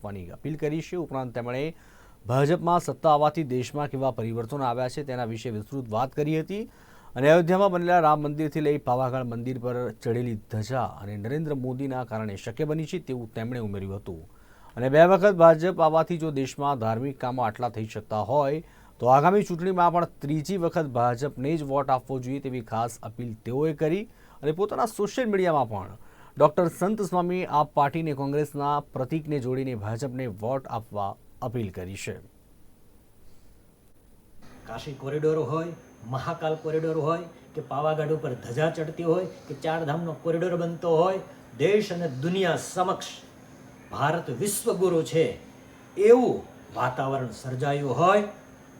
આપવાની અપીલ કરી છે. ઉપરાંત તેમણે ભાજપમાં સત્તા આવવાથી દેશમાં કેવા પરિવર્તનો આવ્યા છે તેના વિશે વિસ્તૃત વાત કરી હતી. અને અયોધ્યામાં બનેલા રામ મંદિરથી લઈ પાવાગઢ મંદિર પર ચડેલી ધજા અને નરેન્દ્ર મોદીના કારણે શક્ય બની છે તેવું તેમણે ઉમેર્યું હતું. અને બે વખત ભાજપ આવવાથી જો દેશમાં ધાર્મિક કામો આટલા થઈ શકતા હોય, તો આગામી ચૂંટણીમાં પણ ત્રીજી વખત ભાજપને જ વોટ આપવો જોઈએ તેવી ખાસ અપીલ તેઓએ કરી. અને પોતાના સોશિયલ મીડિયામાં પણ ડોક્ટર સંત સ્વામી આ પાર્ટીને કોંગ્રેસના પ્રતીકને જોડીને ભાજપને વોટ આપવા અપીલ કરી છે. કાશી કોરિડોર હોય, મહાકાલ કોરિડોર હોય, કે પાવાગઢ ઉપર ધજા ચડતી હોય, કે ચારધામનો કોરિડોર બનતો હોય, દેશ અને દુનિયા સમક્ષ ભારત વિશ્વગુરુ છે એવું વાતાવરણ સર્જાયું હોય,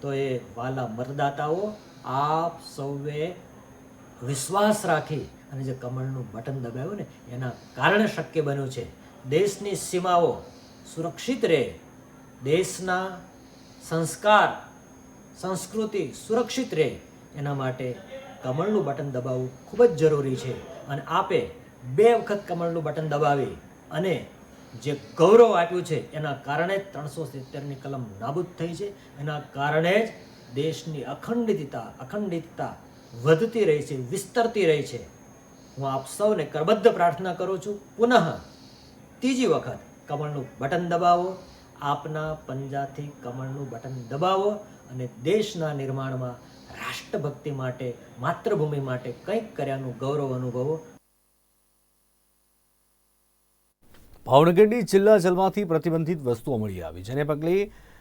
તો એ વાલા મતદાતાઓ આપ સૌએ વિશ્વાસ રાખી અને જે કમળનું બટન દબાવ્યું ને, એના કારણે શક્ય બન્યું છે. દેશની સીમાઓ સુરક્ષિત રહે. દેશના સંસ્કાર, સંસ્કૃતિ સુરક્ષિત રહે. એના માટે કમળનું બટન દબાવવું ખૂબ જ જરૂરી છે. અને આપે બે વખત કમળનું બટન દબાવી અને જે ગૌરવ આપ્યું છે, એના કારણે જ ત્રણસો સિત્તેરની કલમ નાબૂદ થઈ છે. એના કારણે જ દેશની અખંડિતતા અખંડિતતા વધતી રહી છે, વિસ્તરતી રહી છે. હું આપ સૌને કરબદ્ધ પ્રાર્થના કરું છું. પુનઃ ત્રીજી વખત કમળનું બટન દબાવો. આપના પંજાથી કમળનું બટન દબાવો અને દેશના નિર્માણમાં રાષ્ટ્રભક્તિ માટે, માતૃભૂમિ માટે કંઈક કર્યાનું ગૌરવ અનુભવો. ભાવનગરની જિલ્લા જલમાંથી પ્રતિબંધિત વસ્તુઓ મળી આવી, જેને પગલે